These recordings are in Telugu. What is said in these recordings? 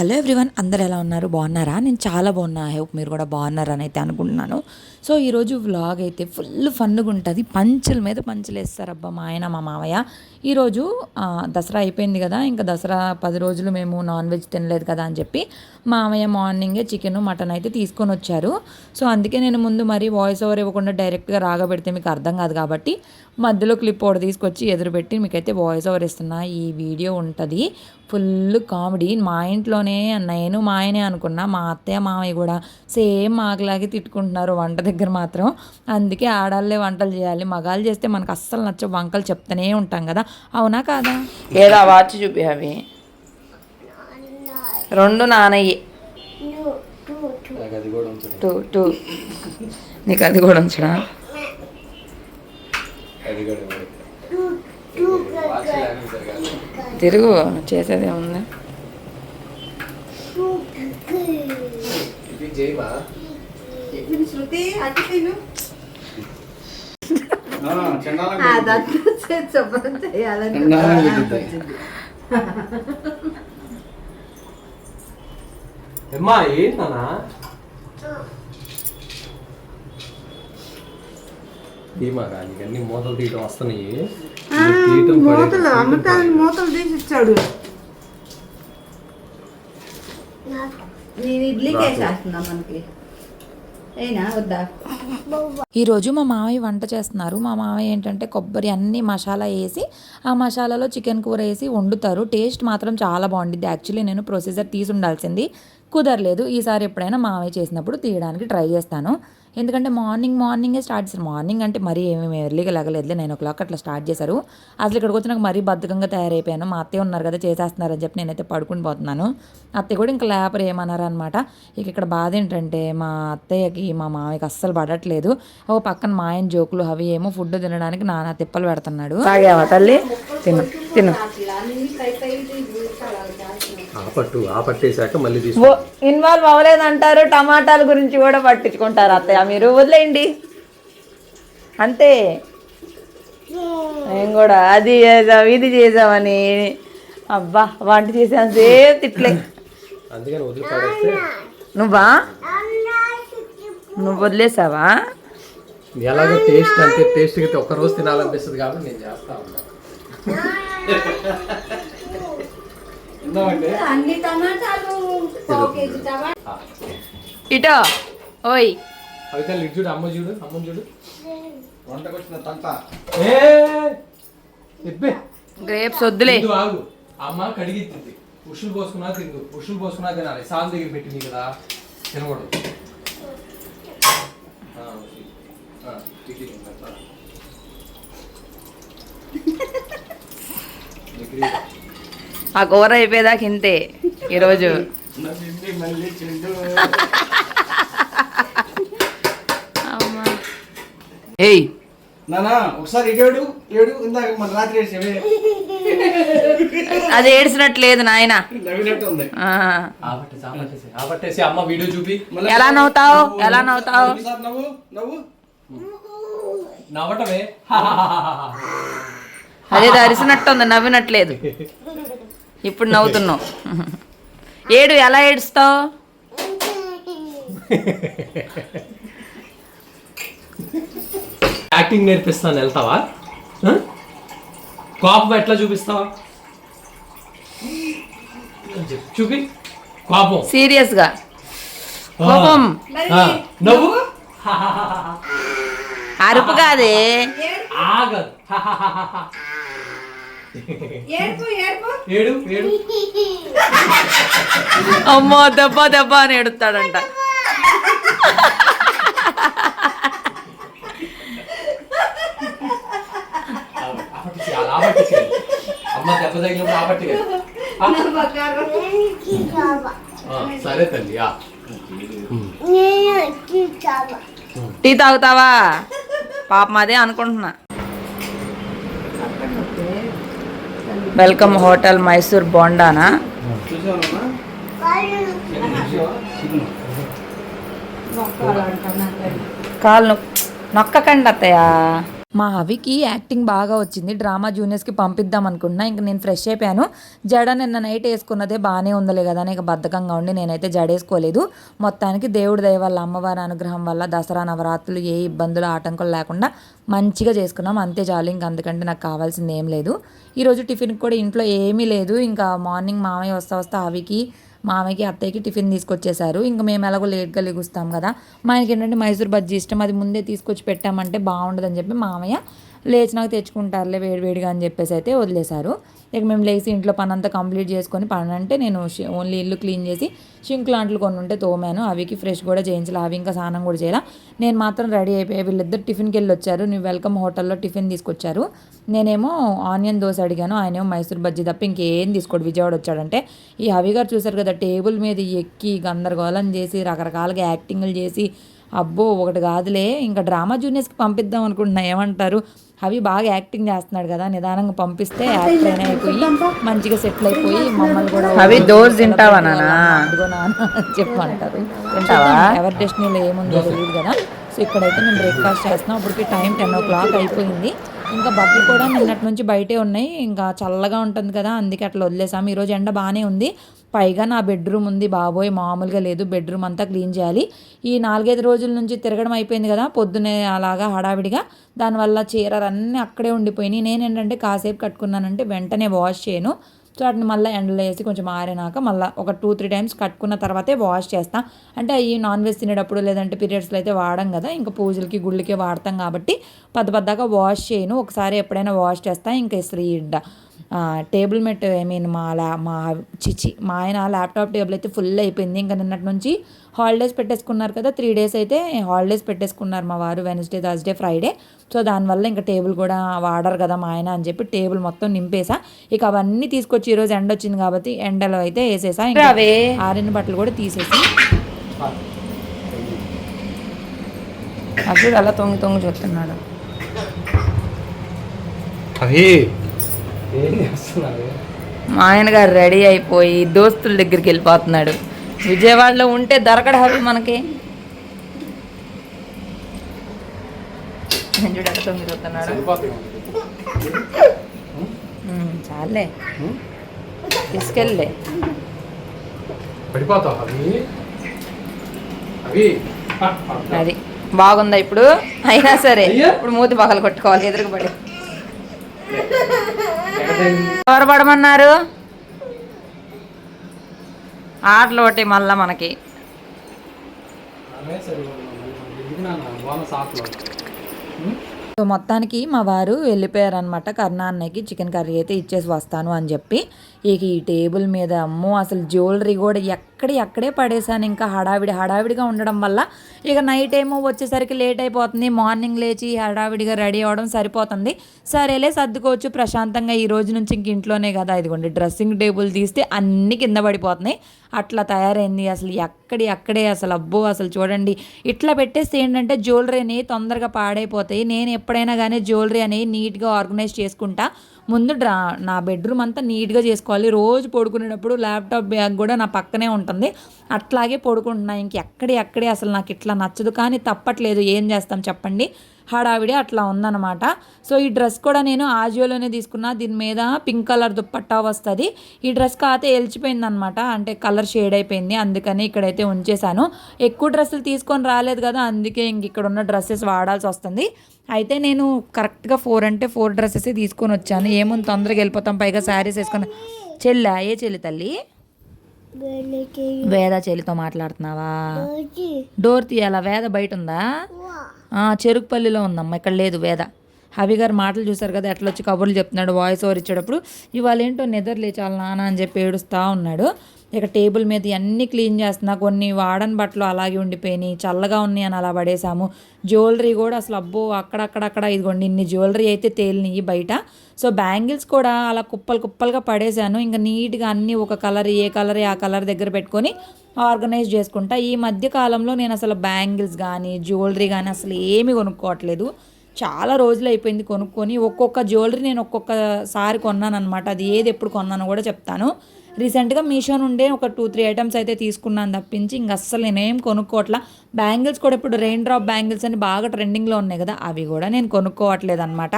హలో ఎవ్రీవన్ అందరు ఎలా ఉన్నారు? బాగున్నారా? నేను చాలా బాగున్నా. ఐ హోప్ మీరు కూడా బాగున్నారని అయితే అనుకుంటున్నాను. సో ఈరోజు వ్లాగ్ అయితే ఫుల్ ఫన్గా ఉంటుంది. పంచుల మీద పంచులు వేస్తారు. అబ్బా మా ఆయన మా మామయ్య ఈరోజు దసరా అయిపోయింది కదా. ఇంకా దసరా పది రోజులు మేము నాన్ వెజ్ తినలేదు కదా అని చెప్పి మామయ్య మార్నింగే చికెన్ మటన్ అయితే తీసుకొని వచ్చారు. సో అందుకే నేను ముందు మరి వాయిస్ ఓవర్ ఇవ్వకుండా డైరెక్ట్గా రాగబెడితే మీకు అర్థం కాదు కాబట్టి మధ్యలో క్లిప్ ఒకటి తీసుకొచ్చి ఎదురుపెట్టి మీకైతే వాయిస్ ఓవర్ ఇస్తున్నా. ఈ వీడియో ఉంటుంది. ఫుల్ కామెడీ మా ఇంట్లోనే నేను మా ఆయనే అనుకున్నా. మా అత్తయ్య మామయ్య కూడా సేమ్ మాకులాగే తిట్టుకుంటున్నారు వంట దగ్గర మాత్రం. అందుకే ఆడాళ్ళే వంటలు చేయాలి. మగాళ్ళు చేస్తే మనకు అస్సలు నచ్చ వంకలు చెప్తూనే ఉంటాం కదా. అవునా కాదా? ఏదో వాచి చూపి అవి. రెండు నానయ్యి. Two two. నీకు అది కూడా ఉంచడా? తిరుగు చేసేది ఏముంది? శృతి అటు తిను అదంతా చేసి శుభ్రం చేయాలని అమ్మా ఏంటన్నా ఏమా నీకు అన్ని మూతలు తీయటం వస్తున్నాయి తీయటం మూతలు మూతలు తీసి ఇచ్చాడు నేను ఇడ్లీకి మనకి. ఈరోజు మా మామయ్య వంట చేస్తున్నారు. మా మామయ్య ఏంటంటే కొబ్బరి అన్ని మసాలా వేసి ఆ మసాలాలో చికెన్ కూర వేసి వండుతారు. టేస్ట్ మాత్రం చాలా బాగుండిద్ది. యాక్చువల్లీ నేను ప్రొసీజర్ తీసి ఉండాల్సింది. కుదరలేదు. ఈసారి ఎప్పుడైనా మామయ్య చేసినప్పుడు తీయడానికి ట్రై చేస్తాను. ఎందుకంటే మార్నింగ్ మార్నింగే స్టార్ట్ చేశారు. మార్నింగ్ అంటే మరీ ఏమేమి ఎర్లీగా లగలేదులే నైన్ ఓ క్లాక్ అట్లా స్టార్ట్ చేశారు. అసలు ఇక్కడికి వచ్చి నాకు మరీ బద్ధకంగా తయారైపోయాను. మా అత్తయ్య ఉన్నారు కదా చేసేస్తున్నారని చెప్పి నేనైతే పడుకుని పోతున్నాను. అత్తయ్య కూడా ఇంకా లేపర్ ఏమన్నారు అనమాట ఇక ఇక్కడ బాధ ఏంటంటే మా అత్తయ్యకి మా మామయ్యకి అస్సలు పడట్లేదు. ఓ పక్కన మా ఆయన జోకులు అవి ఏమో ఫుడ్ తినడానికి నానా తిప్పలు పెడుతున్నాడు. తల్లి? తిను తిను. ఆ పట్టు ఆ పట్టేశాక మళ్ళీ తీసు ఓ ఇన్వాల్వ్ అవ్వలేదంటారు టమాటాల గురించి కూడా పట్టించుకుంటారు అత్తయ్య. మీరు వదిలేయండి. అంతే. నేను కూడా అది చేసాం ఇది చేసామని అబ్బా వంట చేసాను సేమ్ తిట్లే. అందుకని వదిలి పడేస్తే నువ్వా? నువ్వు వదిలేసావా? ఎలాగో టేస్ట్ అంటే టేస్ట్ అయితే ఒక రోజు తినాలనిపిస్తుంది కాబట్టి నేను చేస్తా ఉన్నా. అన్ని టమాటాలు పావు కేజీ టమాటా. ఇటో ఓయ్. అవితే ఇటు చూడు అమ్మ చూడు అమ్మ చూడు. వంటకొచ్చిన తంట ఏ ఇబ్బే. గ్రేప్స్ వద్దులే. తిందు ఆగు. అమ్మ కడిగిద్ది ఉషులు పోసుకున్నా తిందు. ఉషులు పోసుకున్నా తినాలి. సాల్ దగ్గర పెట్టింది కదా తినకూడదు. ఆ, ఉషి. ఆ, కూర అయిపోయేదాకా ఇంతే ఈరోజు. ఏయ్. నానా ఒకసారి ఇటు ఏడు ఇందాక మన రాత్రి అది ఏడ్చినట్లేదు నాయన. నవ్వినట్టు ఉంది. ఆ. పట్టేసి ఆ పట్టేసి ఆ పట్టేసి అమ్మ వీడియో చూపి. ఎలా నవ్వుతావు? ఎలా నవ్వుతావు? నవ్వు నవ్వు. నవ్వటమే? అదే అరిసినట్టుంది నవ్వినట్లేదు. ఇప్పుడు నవ్వుతున్నావు. ఏడు ఎలా ఏడుస్తావు? యాక్టింగ్ నేర్పిస్తాను వెళ్తావా? కోపం ఎట్లా చూపిస్తావా? చూపి. కోపం. సీరియస్గా. కోపం. ఆ, నవ్వు? అరుపు కాదే. ఆగదు ఏడుపు ఏడుపు ఏడు ఏడు అమ్మో దెబ్బ దెబ్బ అని పట్టి సరే తల్లి. టీ తాగుతావా? పాపం అదే అనుకుంటున్నా. వెల్కమ్ హోటల్ మైసూర్ బోండానా? నొక్- నొక్కకండి అత్తయ్య. మా అవికి యాక్టింగ్ బాగా వచ్చింది. డ్రామా జూనియర్స్కి పంపిద్దాం అనుకుంటున్నా. ఇంకా నేను ఫ్రెష్ అయిపోయాను. జడ నిన్న నైట్ వేసుకున్నదే బాగానే ఉందలే కదా అని ఇక బద్ధకంగా ఉండి నేనైతే జడ వేసుకోలేదు. మొత్తానికి దేవుడి దయ వల్ల అమ్మవారి అనుగ్రహం వల్ల దసరా నవరాత్రులు ఏ ఇబ్బందులు ఆటంకాలు లేకుండా మంచిగా చేసుకున్నాం. అంతే చాలు. ఇంక అందుకంటే నాకు కావాల్సింది ఏం లేదు. ఈరోజు టిఫిన్ కూడా ఇంట్లో ఏమీ లేదు. ఇంకా మార్నింగ్ మామయ్య వస్తా వస్తా హవికి మామయ్యకి అత్తయ్యకి టిఫిన్ తీసుకొచ్చేసారు ఇంకా మేము ఎలాగో లేట్గా లెగుస్తాం కదా. మా ఆయనకి ఏంటంటే మైసూర్ బజ్జీ ఇష్టం. అది ముందే తీసుకొచ్చి పెట్టామంటే బాగుండదని చెప్పి మామయ్య లేచినాక తెచ్చుకుంటారులే వేడివేడిగా అని చెప్పేసి అయితే వదిలేశారు. ఇక మేము లేచి ఇంట్లో పని అంతా కంప్లీట్ చేసుకొని పని అంటే నేను ఓన్లీ ఇల్లు క్లీన్ చేసి షింక్ లాంట్లు కొన్ని ఉంటే తోమాను. అవికి ఫ్రెష్ కూడా చేయించాలి. అవి ఇంకా స్నానం కూడా చేయాలి. నేను మాత్రం రెడీ అయిపోయి వీళ్ళిద్దరు టిఫిన్కి వెళ్ళి వచ్చారు నువ్వు వెల్కమ్ హోటల్లో టిఫిన్ తీసుకొచ్చారు. నేనేమో ఆనియన్ దోశ అడిగాను. ఆయనేమో మైసూర్ బజ్జీ తప్ప ఇంకేం తీసుకోడు. విజయవాడ వచ్చాడంటే ఈ హవి గారు చూశారు కదా టేబుల్ మీద ఎక్కి గందరగోళం చేసి రకరకాలుగా యాక్టింగ్లు చేసి అబ్బో ఒకటి కాదులే ఇంకా డ్రామా జూనియర్స్కి పంపిద్దాం అనుకుంటున్నా. ఏమంటారు? అవి బాగా యాక్టింగ్ చేస్తున్నాడు కదా నిదానంగా పంపిస్తే యాక్ట్ అయినా అయిపోయి మంచిగా సెటిల్ అయిపోయి మమ్మల్ని కూడా అవి దోశ తింటావా నాన్న? అదిగో నాన్న చెప్పమంటారు. తింటావా? ఎవరి డెస్టినీలో ఏముందో తెలియదు కదా. సో ఇక్కడైతే మేము బ్రేక్ఫాస్ట్ చేస్తున్నాం. అప్పటికి టైం టెన్ ఓ క్లాక్ అయిపోయింది. ఇంకా బట్టలు కూడా నిన్నటి నుంచి బయటే ఉన్నాయి. ఇంకా చల్లగా ఉంటుంది కదా అందుకే అట్లా వదిలేసాము. ఈరోజు ఎండ బాగానే ఉంది. పైగా నా బెడ్రూమ్ ఉంది బాబోయ్ మామూలుగా లేదు. బెడ్రూమ్ అంతా క్లీన్ చేయాలి. ఈ నాలుగైదు రోజుల నుంచి తిరగడం అయిపోయింది కదా పొద్దునే అలాగా హడావిడిగా. దానివల్ల చీరలు అన్నీ అక్కడే ఉండిపోయినాయి. నేను ఏంటంటే కాసేపు కట్టుకున్నానంటే వెంటనే వాష్ చేయను. సో వాటిని మళ్ళీ ఎండలో వేసి కొంచెం ఆరినాక మళ్ళీ ఒక టూ త్రీ టైమ్స్ కట్టుకున్న తర్వాతే వాష్ చేస్తాం. అంటే ఈ నాన్ వెజ్ తినేటప్పుడు లేదంటే పీరియడ్స్లో అయితే వాడం కదా ఇంకా పూజలకి గుళ్ళకి వాడతాం కాబట్టి పెద్ద పెద్దగా వాష్ చేయను. ఒకసారి ఎప్పుడైనా వాష్ చేస్తా ఇంకా ఇస్త్రీ టేబుల్ మెట్ ఐ మీన్ మా ల్యా మా చిచి మా ఆయన ల్యాప్టాప్ టేబుల్ అయితే ఫుల్ అయిపోయింది. ఇంకా నిన్నటి నుంచి హాలిడేస్ పెట్టేసుకున్నారు కదా త్రీ డేస్ అయితే హాలిడేస్ పెట్టేసుకున్నారు మా వారు వెనస్డే థర్స్డే ఫ్రైడే సో దానివల్ల ఇంకా టేబుల్ కూడా వాడరు కదా మా ఆయన అని చెప్పి టేబుల్ మొత్తం నింపేసా. ఇక అవన్నీ తీసుకొచ్చి ఈరోజు ఎండ వచ్చింది కాబట్టి ఎండలో అయితే వేసేసా. ఇంకా అవే. ఆరిన బట్టలు కూడా తీసేసి. అసలు అలా తొంగి తొంగి చూస్తున్నాడు. అవి మా ఆయన గారు రెడీ అయిపోయి దోస్తుల దగ్గరికి వెళ్ళిపోతున్నాడు. విజయవాడలో ఉంటే దొరకడు హవి మనకి. చాలే. తీసుకెళ్ళే అది బాగుందా ఇప్పుడు? అయినా సరే. ఇప్పుడు మూతి పగలు కొట్టుకోవాలి ఎదురుకు పడి. ఎవరు పడమన్నారు? ఆటలు ఒకటి మళ్ళా మనకి. సో మొత్తానికి మా వారు వెళ్ళిపోయారనమాట కరుణా అన్నయ్యకి చికెన్ కర్రీ అయితే ఇచ్చేసి వస్తాను అని చెప్పి. ఇక ఈ టేబుల్ మీద అమ్మో అసలు జ్యువెలరీ కూడా ఎక్కడి అక్కడే పడేశాను. ఇంకా హడావిడి హడావిడిగా ఉండడం వల్ల ఇక నైట్ ఏమో వచ్చేసరికి లేట్ అయిపోతుంది. మార్నింగ్ లేచి హడావిడిగా రెడీ అవ్వడం సరిపోతుంది. సరేలే సర్దుకోవచ్చు. ప్రశాంతంగా ఈ రోజు నుంచి ఇంక ఇంట్లోనే కదా. ఇదిగోండి డ్రెస్సింగ్ టేబుల్ తీస్తే అన్నీ కింద పడిపోతున్నాయి. అట్లా తయారైంది అసలు ఎక్కడి అక్కడే అసలు. అబ్బో అసలు చూడండి. ఇట్లా పెట్టేస్తే ఏంటంటే జ్యువెలరీ అనేవి తొందరగా పాడైపోతాయి. నేను ఎప్పుడైనా కానీ జ్యువెలరీ అనేవి నీట్గా ఆర్గనైజ్ చేసుకుంటా. ముందు డ్రా నా బెడ్రూమ్ అంతా నీట్గా చేసుకోవాలి. రోజు పడుకునేటప్పుడు ల్యాప్టాప్ బ్యాగ్ కూడా నా పక్కనే ఉంటుంది. అట్లాగే పడుకుంటున్నా. ఇంక ఎక్కడే ఎక్కడే అసలు నాకు ఇట్లా నచ్చదు. కానీ తప్పట్లేదు. ఏం చేస్తాం చెప్పండి? హడావిడి అట్లా ఉందన్నమాట. సో ఈ డ్రెస్ కూడా నేను ఆజియోలోనే తీసుకున్నా. దీని మీద పింక్ కలర్ దుప్పట్టా వస్తుంది. ఈ డ్రెస్ కాతే ఎలిచిపోయింది అనమాట అంటే కలర్ షేడ్ అయిపోయింది. అందుకని ఇక్కడైతే ఉంచేశాను. ఎక్కువ డ్రెస్సులు తీసుకొని రాలేదు కదా అందుకే ఇంక ఇక్కడ ఉన్న డ్రెస్సెస్ వాడాల్సి వస్తుంది. అయితే నేను కరెక్ట్గా ఫోర్ అంటే ఫోర్ డ్రెస్సెస్ తీసుకొని వచ్చాను. ఏముంది తొందరగా వెళ్ళిపోతాం. పైగా శారీస్ వేసుకొని చెల్లా ఏ చెల్లి తల్లి? వేద చెల్లితో మాట్లాడుతున్నావా? డోర్ తీయాలా వేద బయట ఉందా? చెరుకుపల్లిలో ఉందమ్మా ఇక్కడ లేదు వేద. హవి గారు మాటలు చూసారు కదా ఎట్లా వచ్చి కబుర్లు చెప్తున్నాడు వాయిస్ ఓవర్ ఇచ్చేటప్పుడు ఇవాళ ఏంటో నిద్ర లేచాలి నాన్న అని చెప్పి ఏడుస్తూ ఉన్నాడు. ఇక టేబుల్ మీద అన్నీ క్లీన్ చేస్తున్నా. కొన్ని వాడని బట్టలు అలాగే ఉండిపోయినాయి. చల్లగా ఉన్నాయి అని అలా పడేసాము. జ్యువెలరీ కూడా అసలు అబ్బో అక్కడక్కడక్కడ ఇదిగోండి ఇన్ని జ్యువెలరీ అయితే తేలినాయి బయట. సో బ్యాంగిల్స్ కూడా అలా కుప్పలు కుప్పలుగా పడేశాను ఇంకా నీట్గా అన్నీ ఒక కలర్ ఏ కలర్ ఆ కలర్ దగ్గర పెట్టుకొని ఆర్గనైజ్ చేసుకుంటా. ఈ మధ్య కాలంలో నేను అసలు బ్యాంగిల్స్ కానీ జ్యువెలరీ కానీ అసలు ఏమీ కొనుక్కోవట్లేదు. చాలా రోజులు అయిపోయింది కొనుక్కొని. ఒక్కొక్క జ్యువెలరీ నేను ఒక్కొక్కసారి కొన్నాను అనమాట అది ఏది ఎప్పుడు కొన్నానో కూడా చెప్తాను. రీసెంట్గా మీషో నుండే ఒక టూ త్రీ ఐటమ్స్ అయితే తీసుకున్నాను తప్పించి ఇంక అస్సలు నేనేం కొనుక్కోవట్లా. బ్యాంగిల్స్ కూడా ఇప్పుడు రెయిన్ డ్రాప్ బ్యాంగిల్స్ అని బాగా ట్రెండింగ్లో ఉన్నాయి కదా అవి కూడా నేను కొనుక్కోవట్లేదు అనమాట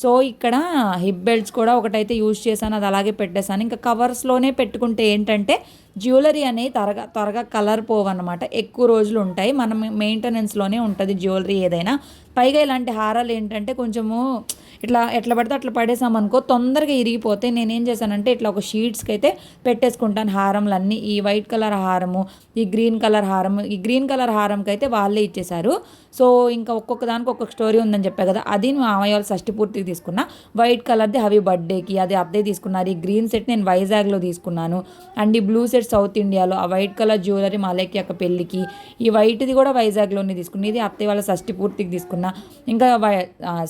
సో ఇక్కడ హిప్ బెల్ట్స్ కూడా ఒకటైతే యూజ్ చేశాను అది అలాగే పెట్టేశాను. ఇంకా కవర్స్లోనే పెట్టుకుంటే ఏంటంటే జ్యువెలరీ అనేది త్వరగా త్వరగా కలర్ పోవన్నమాట. ఎక్కువ రోజులు ఉంటాయి మనం మెయింటెనెన్స్లోనే ఉంటుంది జ్యువెలరీ ఏదైనా. పైగా ఇలాంటి హారాలు ఏంటంటే కొంచెము ఇట్లా ఎట్లా పడితే అట్లా పడేసామనుకో తొందరగా ఇరిగిపోతే నేనేం చేశానంటే ఇట్లా ఒక షీట్స్కి అయితే పెట్టేసుకుంటాను. హారంలన్నీ ఈ వైట్ కలర్ హారము ఈ గ్రీన్ కలర్ హారము ఈ గ్రీన్ కలర్ హారంకి అయితే వాళ్ళే ఇచ్చేశారు. సో ఇంకా ఒక్కొక్క దానికి ఒక్కొక్క స్టోరీ ఉందని చెప్పా కదా అది మా మామయ్య వాళ్ళు షష్టి పూర్తికి తీసుకున్నా. వైట్ కలర్ది హవి బర్త్డేకి అది అదే తీసుకున్నారు. ఈ గ్రీన్ సెట్ నేను వైజాగ్లో తీసుకున్నాను. అండ్ ఈ బ్లూ సెట్ సౌత్ ఇండియాలో ఆ వైట్ కలర్ జ్యువెలరీ మాలేకి యొక్క పెళ్ళికి ఈ వైట్ది కూడా వైజాగ్లోనే తీసుకున్నా. ఇది అత్తయ్య వాళ్ళ షష్టి పూర్తికి తీసుకున్నా. ఇంకా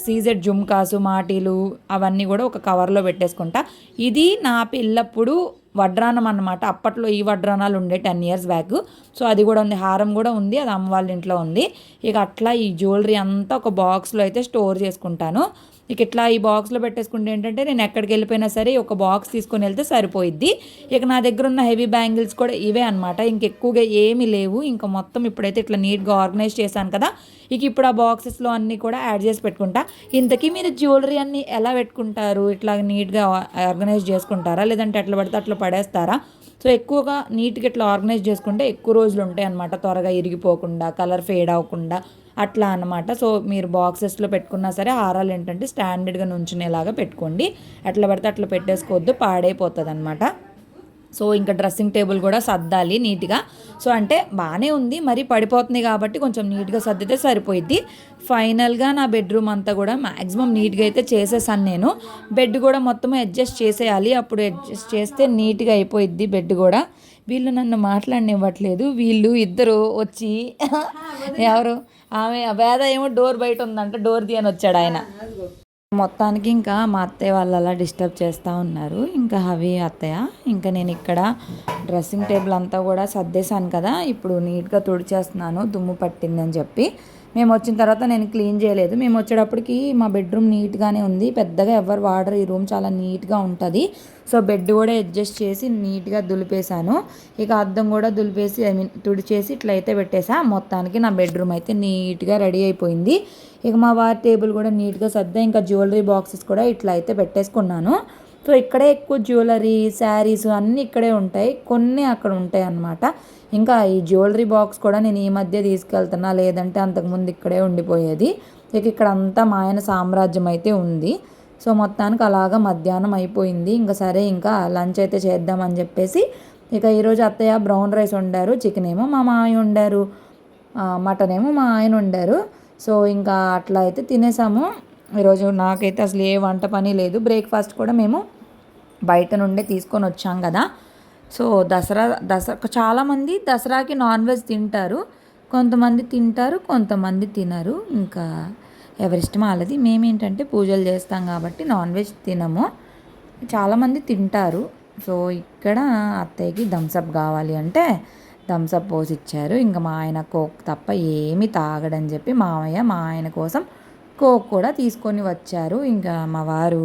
సీజెడ్ జుమ్కాసు మాటీలు అవన్నీ కూడా ఒక కవర్లో పెట్టేసుకుంటా. ఇది నా పిల్లప్పుడు వడ్రానం అన్నమాట. అప్పట్లో ఈ వడ్రానాలు ఉండే టెన్ ఇయర్స్ బ్యాక్. సో అది కూడా ఉంది. హారం కూడా ఉంది. అది అమ్మ వాళ్ళ ఇంట్లో ఉంది. ఇక అట్లా ఈ జ్యువెలరీ అంతా ఒక బాక్స్లో అయితే స్టోర్ చేసుకుంటాను. ఇక ఇట్లా ఈ బాక్స్లో పెట్టేసుకుంటే ఏంటంటే నేను ఎక్కడికి వెళ్ళిపోయినా సరే ఒక బాక్స్ తీసుకొని వెళ్తే సరిపోయిద్ది. ఇక నా దగ్గర ఉన్న హెవీ బ్యాంగిల్స్ కూడా ఇవే అనమాట ఇంకెక్కువగా ఏమీ లేవు. ఇంకా మొత్తం ఇప్పుడైతే ఇట్లా నీట్గా ఆర్గనైజ్ చేశాను కదా. ఇక ఇప్పుడు ఆ బాక్సెస్లో అన్నీ కూడా యాడ్ చేసి పెట్టుకుంటా. ఇంతకీ మీరు జ్యువెలరీ అన్నీ ఎలా పెట్టుకుంటారు? ఇట్లా నీట్గా ఆర్గనైజ్ చేసుకుంటారా? లేదంటే ఎట్లా పడితే అట్లా పడేస్తారా? సో ఎక్కువగా నీట్గా ఇట్లా ఆర్గనైజ్ చేసుకుంటే ఎక్కువ రోజులు ఉంటాయి అనమాట త్వరగా ఇరిగిపోకుండా కలర్ ఫేడ్ అవ్వకుండా. అట్లా అనమాట సో మీరు బాక్సెస్లో పెట్టుకున్నా సరే హారాలు ఏంటంటే స్టాండర్డ్గా నుంచునేలాగా పెట్టుకోండి. ఎట్లా పడితే అట్లా పెట్టేసుకోవద్దు పాడైపోతుంది అనమాట సో ఇంకా డ్రెస్సింగ్ టేబుల్ కూడా సర్దాలి నీట్గా. సో అంటే బాగానే ఉంది మరి పడిపోతుంది కాబట్టి కొంచెం నీట్గా సర్దితే సరిపోయిద్ది. ఫైనల్గా నా బెడ్రూమ్ అంతా కూడా మ్యాక్సిమం నీట్గా అయితే చేసేసాను నేను. బెడ్ కూడా మొత్తం అడ్జస్ట్ చేసేయాలి అప్పుడు అడ్జస్ట్ చేస్తే నీట్గా అయిపోయిద్ది బెడ్ కూడా. వీళ్ళు నన్ను మాట్లాడనివ్వట్లేదు వీళ్ళు ఇద్దరు వచ్చి ఎవరు? ఆమె వేద ఏమో డోర్ బయట ఉందంట డోర్ తీయని వచ్చాడు ఆయన. మొత్తానికి ఇంకా మా అత్తయ్య వాళ్ళు అలా డిస్టర్బ్ చేస్తూ ఉన్నారు. ఇంకా హవి అత్తయ్య ఇంకా నేను ఇక్కడ డ్రెస్సింగ్ టేబుల్ అంతా కూడా సర్దేశాను కదా ఇప్పుడు నీట్గా తుడిచేస్తున్నాను దుమ్ము పట్టిందని చెప్పి. మేము వచ్చిన తర్వాత నేను క్లీన్ చేయలేదు. మేము వచ్చేటప్పటికి మా బెడ్రూమ్ నీట్గానే ఉంది. పెద్దగా ఎవరు వాడరు. ఈ రూమ్ చాలా నీట్గా ఉంటుంది. సో బెడ్ కూడా అడ్జస్ట్ చేసి నీట్గా దులిపేశాను. ఇక అద్దం కూడా దులిపేసి ఐ మీన్ తుడిచేసి ఇట్లా అయితే పెట్టేసా మొత్తానికి నా బెడ్రూమ్ అయితే నీట్గా రెడీ అయిపోయింది. ఇక మా వారి టేబుల్ కూడా నీట్గా సర్దా. ఇంకా జ్యువెలరీ బాక్సెస్ కూడా ఇట్లా అయితే పెట్టేసుకున్నాను. సో ఇక్కడే ఎక్కువ జ్యువెలరీ శారీస్ అన్నీ ఇక్కడే ఉంటాయి. కొన్ని అక్కడ ఉంటాయి అన్నమాట. ఇంకా ఈ జ్యువెలరీ బాక్స్ కూడా నేను ఈ మధ్య తీసుకెళ్తున్నా. లేదంటే అంతకుముందు ఇక్కడే ఉండిపోయేది. ఇక ఇక్కడ అంతా మా ఆయన సామ్రాజ్యం అయితే ఉంది. సో మొత్తానికి అలాగా మధ్యాహ్నం అయిపోయింది. ఇంకా సరే ఇంకా లంచ్ అయితే చేద్దామని చెప్పేసి ఇక ఈరోజు అత్తయ్య బ్రౌన్ రైస్ వండారు చికెన్ ఏమో మా మామయ్య వండారు మటన్ ఏమో మా ఆయన వండారు. సో ఇంకా అట్లా అయితే తినేసాము. ఈరోజు నాకైతే అసలు ఏ వంట పని లేదు. బ్రేక్ఫాస్ట్ కూడా మేము బయట నుండే తీసుకొని వచ్చాం కదా. సో దసరా దసరా చాలామంది దసరాకి నాన్ వెజ్ తింటారు. కొంతమంది తింటారు కొంతమంది తినరు. ఇంకా ఎవరిష్టం వాళ్ళది. మేమేంటంటే పూజలు చేస్తాం కాబట్టి నాన్ వెజ్ తినము. చాలామంది తింటారు. సో ఇక్కడ అత్తయ్యకి థమ్సప్ కావాలి అంటే థమ్సప్ పోసి ఇచ్చారు. ఇంకా మా ఆయన కోక్ తప్ప ఏమీ తాగడని చెప్పి మామయ్య మా ఆయన కోసం కోక్ కూడా తీసుకొని వచ్చారు. ఇంకా మా వారు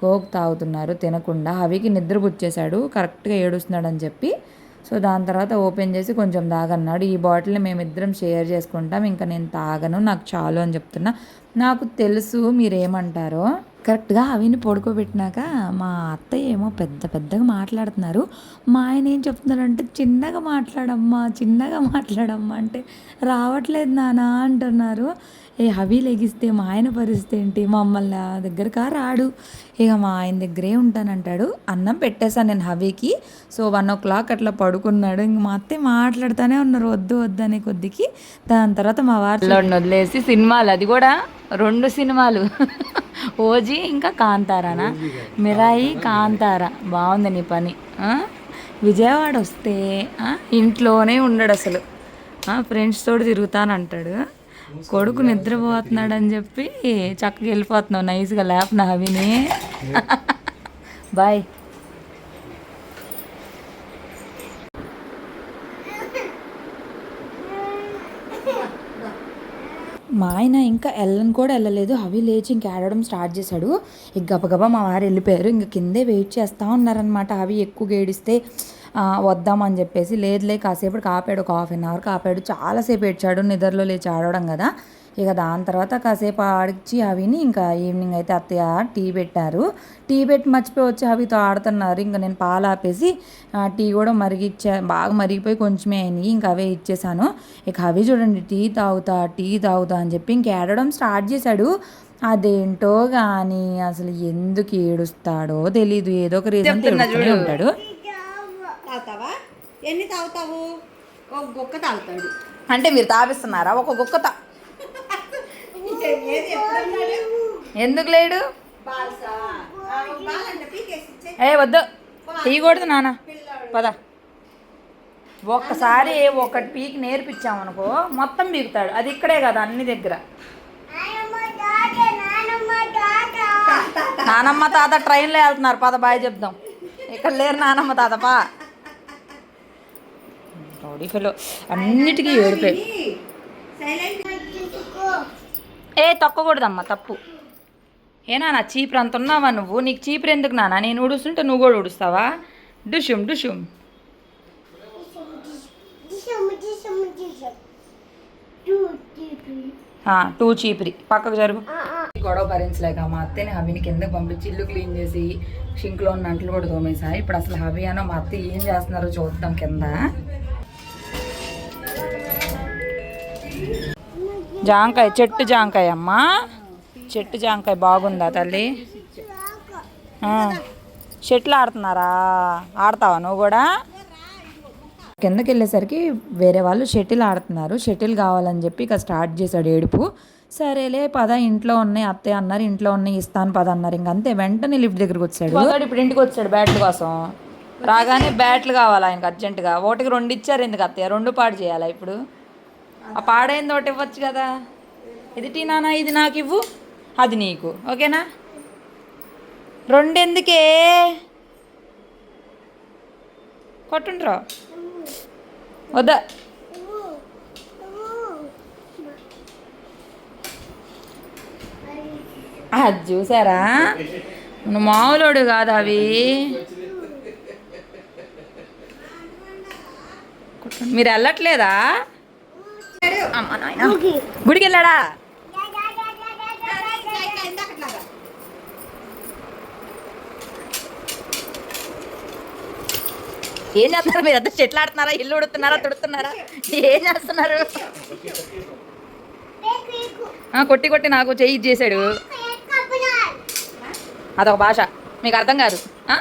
కోక్ తాగుతున్నారు తినకుండా. హవికి నిద్ర పుచ్చేశాడు కరెక్ట్గా ఏడుస్తున్నాడని చెప్పి. సో దాని తర్వాత ఓపెన్ చేసి కొంచెం తాగన్నాడు. ఈ బాటిల్ని మేమిద్దరం షేర్ చేసుకుంటాం. ఇంకా నేను తాగను నాకు చాలు అని చెప్తున్నా. నాకు తెలుసు మీరేమంటారో. కరెక్ట్గా అవిని పడుకోబెట్టినాక మా అత్తయ్య ఏమో పెద్ద పెద్దగా మాట్లాడుతున్నారు. మా ఆయన ఏం చెప్తున్నారంటే చిన్నగా మాట్లాడమ్మా చిన్నగా మాట్లాడమ్మా. అంటే రావట్లేదు నానా అంటున్నారు. ఏ హవి లెగిస్తే మా ఆయన పరిస్థితి ఏంటి? మమ్మల్ని దగ్గరకా రాడు. ఇక మా ఆయన దగ్గరే ఉంటానంటాడు. అన్నం పెట్టేశాను నేను హవీకి. సో వన్ ఓ క్లాక్ అట్లా పడుకున్నాడు. ఇంక మా అత్తయ్య మాట్లాడుతూనే ఉన్నారు. వద్దు వద్దు అనే కొద్దికి. దాని తర్వాత మా వారు వదిలేసి సినిమాలు. అది కూడా రెండు సినిమాలు. ఓజీ ఇంకా కాంతారానా? మిరాయి కాంతారా. బాగుంది నీ పని. ఆ? విజయవాడ వస్తే ఆ, ఇంట్లోనే ఉండడు అసలు. ఫ్రెండ్స్ తోటి తిరుగుతానంటాడు. కొడుకు నిద్రపోతున్నాడు అని చెప్పి చక్కగా వెళ్ళిపోతున్నావు. నైస్గా లేపనా అవిని బాయ్. మా ఆయన ఇంకా వెళ్ళని కూడా వెళ్ళలేదు. అవి లేచి ఇంక ఏడడం స్టార్ట్ చేశాడు. ఇక గబగబా మా వారు వెళ్ళిపోయారు. ఇంక కిందే వెయిట్ చేస్తూ ఉన్నారనమాట అవి ఎక్కువ ఏడిస్తే వద్దామని చెప్పేసి లేదులే కాసేపు కాపాడు ఒక హాఫ్ అన్ అవర్ కాపాడు చాలాసేపు ఏడ్చాడు నిద్రలో లేచి ఆడవడం కదా. ఇక దాని తర్వాత కాసేపు ఆడిచి అవిని ఇంకా ఈవినింగ్ అయితే అత్తయ్య టీ పెట్టారు. టీ పెట్టి మర్చిపోయి వచ్చి అవితో ఆడుతున్నారు. ఇంకా నేను పాలు ఆపేసి టీ కూడా మరిగిచ్చా బాగా మరిగిపోయి కొంచెమే అయినాయి. ఇంకా అవే ఇచ్చేసాను. ఇక అవి చూడండి టీ తాగుతా టీ తాగుతా అని చెప్పి ఇంక ఏడవడం స్టార్ట్ చేశాడు. అదేంటో కానీ అసలు ఎందుకు ఏడుస్తాడో తెలీదు. ఏదో ఒక రీజన్ ఉంటాడు. తాగుతావా? ఎన్ని తాగుతావు? ఒక గుక్క తాగుతాడు. అంటే మీరు తాపిస్తున్నారా ఒక కుక్క తా ఎందుకు లేడు? ఏ వద్దు. తీయకూడదు నాన్న. పద. ఒక్కసారి ఒకటి పీకి నేర్పించామనుకో మొత్తం పీకుతాడు. అది ఇక్కడే కదా అన్ని దగ్గర. నానమ్మ తాత ట్రైన్లో వెళ్తున్నారు. పద బాయ్ చెప్దాం. ఇక్కడ లేరు నానమ్మ తాత పా. రౌడీ ఫెలో అన్నిటికీ ఏడిపోయి ఏ తొక్కకూడదమ్మా తప్పు. ఏ నాన్న చీపురు అంత ఉన్నావా నువ్వు? నీకు చీపురు ఎందుకు నాన్న? నేను ఉడుస్తుంటే నువ్వు కూడా ఉడుస్తావా డుషుమ్ డుషుమ్ టూ చీపురి. పక్కకు జరుగు. గొడవ భరించలేక మా అత్తని హబీని కిందకి పంపించి ఇల్లు క్లీన్ చేసి షింక్లో ఉన్న అంట్లు కూడా తోమేసా. ఇప్పుడు అసలు హబీ అనో మా అత్త ఏం చేస్తున్నారో చూద్దాం కింద. జాంకాయ చెట్టు జాంకాయ అమ్మా. చెట్టు జాంకాయ బాగుందా తల్లి? షెట్లు ఆడుతున్నారా? ఆడతావా నువ్వు కూడా? కిందకి వెళ్ళేసరికి వేరే వాళ్ళు షటిల్ ఆడుతున్నారు. షటిల్ కావాలని చెప్పి ఇక స్టార్ట్ చేశాడు ఏడుపు. సరేలే పద ఇంట్లో ఉన్నాయి అత్తయ్య అన్నారు. ఇంట్లో ఉన్నాయి ఇస్తాను పద అన్నారు. ఇంక అంతే. వెంటనే లిఫ్ట్ దగ్గరికి వచ్చాడు. ఇప్పుడు ఇంటికి వచ్చాడు బ్యాట్ల కోసం. రాగానే బ్యాట్లు కావాలి ఆయనకు అర్జెంటుగా. ఒకటికి రెండు ఇచ్చారు ఎందుకు అత్తయ్య? రెండు పాడు చేయాలా ఇప్పుడు? ఆ పాడైంది ఒకటి ఇవ్వచ్చు కదా. ఇది టీ నాన్న ఇది నాకు ఇవ్వు అది నీకు. ఓకేనా? రెండెందుకే? కొట్టుండ్రో. వద్దా. అది చూసారా? నువ్వు మామూలోడు కాదు అవి. మీరు వెళ్ళట్లేదా? గుడికి వెళ్ళాడా ఏం చేస్తున్నారు? మీరు అంతా చెట్లు ఆడుతున్నారా? ఇల్లు ఉడుతున్నారా? తుడుతున్నారా? ఏం చేస్తున్నారు? ఆ, కొట్టి కొట్టి నాకు చెయ్యి చేశాడు. అదొక భాష. మీకు అర్థం కాదు. ఆ?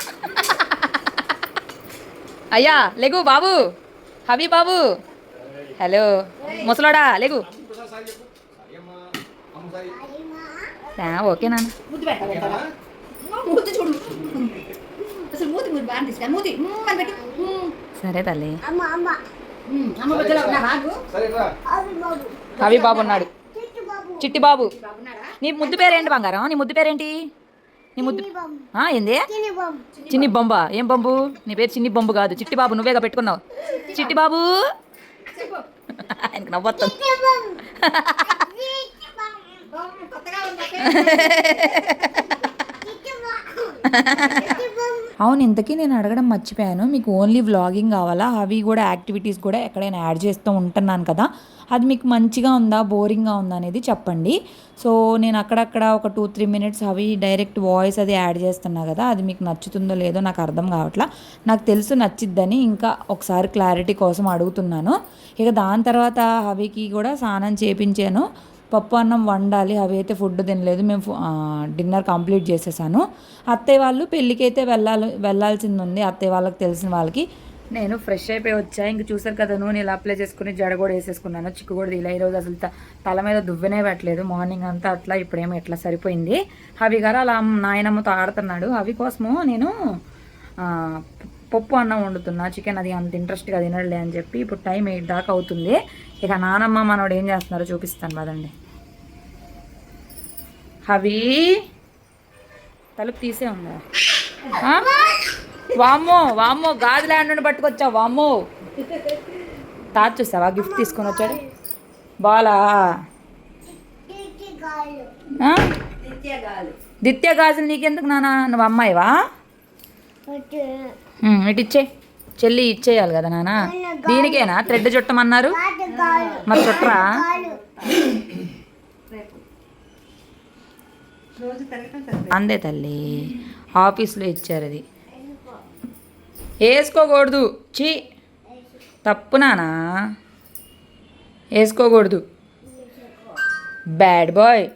అయ్యా లేగు బాబు. హబీ బాబు. హలో ముసలోడా లేగు. ఓకే నాన్న. సరే తల్లి. హబీ బాబు ఉన్నాడు. చిట్టి బాబు. నీ ముద్దు పేరేంటి బంగారం? నీ ముద్దు పేరేంటి? నీ ముద్దు ఆ, ఏంది? చిన్ని బొంబ. ఏం బొంబు? నీ పేరు చిన్ని బొంబు కాదు. చిట్టి బాబు నువ్వేగా పెట్టుకున్నావు. చిట్టి బాబు. ఆయనకు నవ్వొస్తుంది కొత్తగా ఉందా అవును ఇంతకీ నేను అడగడం మర్చిపోయాను. మీకు ఓన్లీ వ్లాగింగ్ కావాలా? అవి కూడా యాక్టివిటీస్ కూడా ఎక్కడైనా యాడ్ చేస్తూ ఉంటున్నాను కదా. అది మీకు మంచిగా ఉందా? బోరింగ్గా ఉందా? అనేది చెప్పండి. సో నేను అక్కడక్కడ ఒక టూ త్రీ మినిట్స్ అవి డైరెక్ట్ వాయిస్ అది యాడ్ చేస్తున్నా కదా అది మీకు నచ్చుతుందో లేదో నాకు అర్థం కావట్లా. నాకు తెలుసు నచ్చిద్దని ఇంకా ఒకసారి క్లారిటీ కోసం అడుగుతున్నాను. ఇక దాని తర్వాత హవికి కూడా స్నానం చేపించాను. పప్పు అన్నం వండాలి అవి అయితే ఫుడ్ తినలేదు మేము డిన్నర్ కంప్లీట్ చేసేసాను. అత్తయ్య వాళ్ళు పెళ్ళికి అయితే వెళ్ళాలి వెళ్ళాల్సింది ఉంది అత్తయ్య వాళ్ళకి తెలిసిన వాళ్ళకి నేను ఫ్రెష్ అయిపోయి వచ్చా ఇంక చూసారు కదా నూనె ఇలా అప్లై చేసుకుని జడ కూడా వేసేసుకున్నాను చిక్కు కూడా ఇలా ఈరోజు అసలు తల మీద దువ్వనే పెట్టలేదు మార్నింగ్ అంతా అట్లా ఇప్పుడేమో ఇట్లా సరిపోయింది. అవి గారు అలా నాయనమ్మతో ఆడుతున్నాడు. అవి కోసము నేను పప్పు అన్నం వండుతున్నా చికెన్ అది అంత ఇంట్రెస్ట్గా తినడలే అని చెప్పి ఇప్పుడు టైం ఎయిట్ దాకా అవుతుంది. ఇక నానమ్మ మనోడు ఏం చేస్తున్నారో చూపిస్తాను పదండి. అవి తలుపు తీసే ఉందా? వామ్మో వామ్మో గాజు ల్యాండ్ నుండి పట్టుకొచ్చావు వామ్మో. తాత చూసావా? గిఫ్ట్ తీసుకొని వచ్చాడు. బాలా. దిత్య గాజులు నీకెందుకు నాన్న నువ్వు అమ్మాయివా? ఇటు ఇచ్చే. చెల్లి ఇచ్చేయాలి కదా నాన్న దీనికేనా? థ్రెడ్ చుట్టమన్నారు? మరి చుట్టరా? అందే తల్లి. ఆఫీస్లో ఇచ్చారు అది. వేసుకోకూడదు. చీ తప్పు నానా. వేసుకోకూడదు. Bad boy.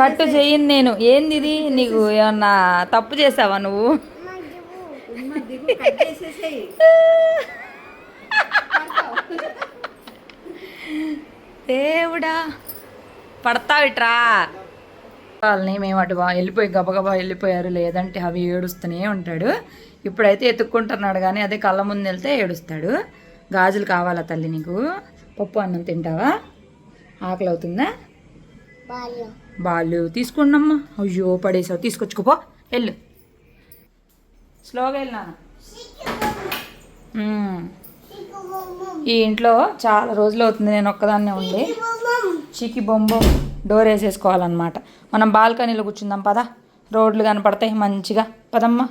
కట్టు చెయ్యను నేను. ఏంది ఇది? నీకు ఏమన్నా తప్పు చేసావా నువ్వు? దేవుడా. పడతావిట్రా. వాళ్ళని మేము అటు వెళ్ళిపోయి గబగబా వెళ్ళిపోయారు. లేదంటే అవి ఏడుస్తూనే ఉంటాడు. ఇప్పుడైతే ఎత్తుక్కుంటున్నాడు కానీ అదే కళ్ళ ముందు వెళ్తే ఏడుస్తాడు. గాజులు కావాలా తల్లి నీకు? పప్పు అన్నం తింటావా? ఆకలి అవుతుందా? బాలు తీసుకున్నమ్మా. అయ్యో పడేసావు. తీసుకొచ్చుకోపో వెళ్ళు. స్లోగా వెళ్ళినా ఈ ఇంట్లో చాలా రోజులు అవుతుంది. నేను ఒక్కదాన్నే ఉండి. చికి బొంబో డోర్ వేసేసుకోవాలన్నమాట. మనం బాల్కనీలో కూర్చుందాం పదా. రోడ్లు కనపడతాయి మంచిగా. పదమ్మా.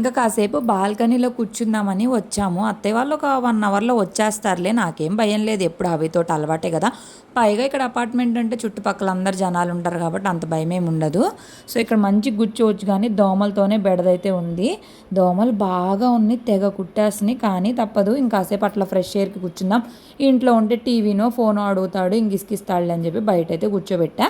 ఇంకా కాసేపు బాల్కనీలో కూర్చుందామని వచ్చాము. అత్తయ్య వాళ్ళు ఒక వన్ అవర్లో వచ్చేస్తారులే నాకేం భయం లేదు. ఎప్పుడు అవితోటి అలవాటే కదా. పైగా ఇక్కడ అపార్ట్మెంట్ అంటే చుట్టుపక్కల అందరు జనాలు ఉంటారు కాబట్టి అంత భయం ఏమి ఉండదు. సో ఇక్కడ మంచి కూర్చోవచ్చు కానీ దోమలతోనే బెడదైతే ఉంది. దోమలు బాగా ఉన్నాయి తెగ కుట్టేస్తున్నాయి కానీ తప్పదు. ఇంకాసేపు అట్లా ఫ్రెష్ ఎయిర్కి కూర్చుందాం. ఇంట్లో ఉంటే టీవీనో ఫోనో అడుగుతాడు ఇంక అని చెప్పి బయట అయితే కూర్చోబెట్టా.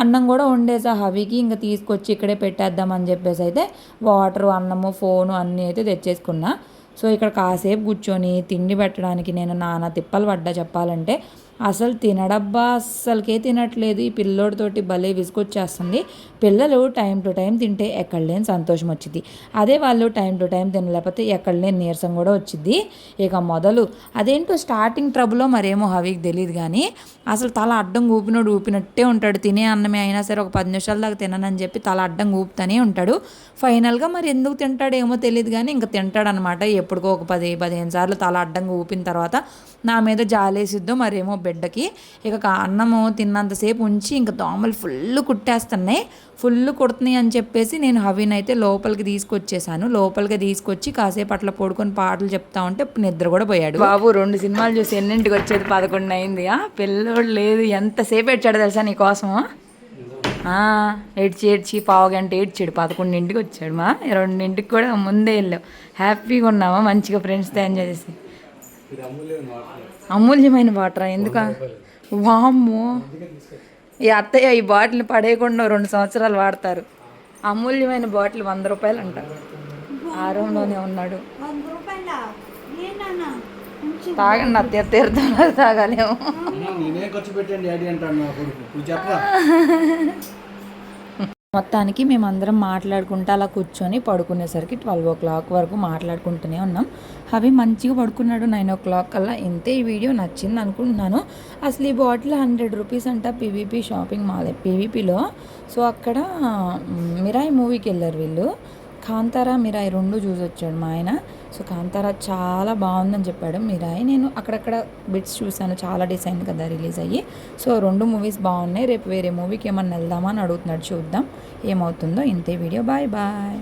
అన్నం కూడా వండేసా. హవికి ఇంకా తీసుకొచ్చి ఇక్కడే పెట్టేద్దామని చెప్పేసి అయితే వాటర్ అన్నము ఫోను అన్నీ అయితే తెచ్చేసుకున్నా. సో ఇక్కడ కాసేపు కూర్చొని తిండి పెట్టడానికి నేను నానా తిప్పలు పడ్డా చెప్పాలంటే. అసలు తినడబ్బా అస్సలకే తినట్లేదు. ఈ పిల్లోడితోటి భలే విసుకొచ్చేస్తుంది పిల్లలు టైం టు టైం తింటే ఎక్కడ లేని సంతోషం వచ్చింది అదే వాళ్ళు టైం టు టైం తినలేకపోతే ఎక్కడ లేని నీరసం కూడా వచ్చింది ఇక మొదలు. అదేంటో స్టార్టింగ్ ట్రబుల్లో మరేమో హవికి తెలియదు కానీ అసలు తల అడ్డం ఊపినోడు ఊపినట్టే ఉంటాడు. తినే అన్నమే అయినా సరే ఒక పది నిమిషాల దాకా తిననని చెప్పి తల అడ్డం ఊపుతూనే ఉంటాడు. ఫైనల్గా మరి ఎందుకు తింటాడో ఏమో తెలియదు కానీ ఇంకా తింటాడనమాట. ఎప్పటికో ఒక పది పదిహేను సార్లు తల అడ్డంగా ఊపిన తర్వాత నా మీద జాలేసిద్దో మరేమో బిడ్డకి. ఇక అన్నము తిన్నంతసేపు ఉంచి ఇంకా దోమలు ఫుల్ కుట్టేస్తున్నాయి. ఫుల్ కుడుతున్నాయి అని చెప్పేసి నేను హవిని అయితే లోపలికి తీసుకొచ్చేసాను. లోపలికి తీసుకొచ్చి కాసేపు అట్లా పడుకొని పాటలు చెప్తా ఉంటే నిద్ర కూడా పోయాడు. బాబు రెండు సినిమాలు చూసి ఎన్నింటికి వచ్చేది? పదకొండు అయింది. పిల్లోడు లేదు. ఎంతసేపు ఏడ్చాడు తెలుసా నీకోసం ఏడ్చి ఏడ్చి పావు గంట ఏడ్చాడు. పదకొండింటికి వచ్చాడు మా. రెండింటికి కూడా ముందే వెళ్ళావు. హ్యాపీగా ఉన్నామా మంచిగా ఫ్రెండ్స్తో ఎంజాయ్ చేసి. అమూల్యమైన వాటర్? ఎందుక? వామ్మో. ఈ అత్తయ్య ఈ బాటిల్ పడేయకుండా రెండు సంవత్సరాలు వాడతారు. అమూల్యమైన బాటిల్ వంద రూపాయలు అంట. ఆ రూమ్లోనే ఉన్నాడు. తాగండి అత్తయ్య తీర్థంలో తాగాలేము. మొత్తానికి మేమందరం మాట్లాడుకుంటూ అలా కూర్చొని పడుకునేసరికి ట్వెల్వ్ ఓ క్లాక్ వరకు మాట్లాడుకుంటూనే ఉన్నాం. అవి మంచిగా పడుకున్నాడు నైన్ ఓ క్లాక్ కల్లా. ఇంతే ఈ వీడియో నచ్చింది అనుకుంటున్నాను. అసలు ఈ బాటిల్ హండ్రెడ్ రూపీస్ అంట పీవీపీ షాపింగ్ మాల్ పీవీపీలో. సో అక్కడ మిరాయి మూవీకి వెళ్ళారు వీళ్ళు. కాంతారా మిరాయి రెండు చూసొచ్చాడు మా ఆయన. సో కాంతారా చాలా బాగుందని చెప్పాడు మీరాయి. నేను అక్కడక్కడ బిట్స్ చూశాను చాలా డిజైన్ కదా రిలీజ్ అయ్యి. సో రెండు మూవీస్ బాగున్నాయి రేపు వేరే మూవీకి ఏమన్నా వెళ్దామా అని అడుగుతున్నాడు చూద్దాం ఏమవుతుందో. ఇంతే వీడియో బాయ్ బాయ్.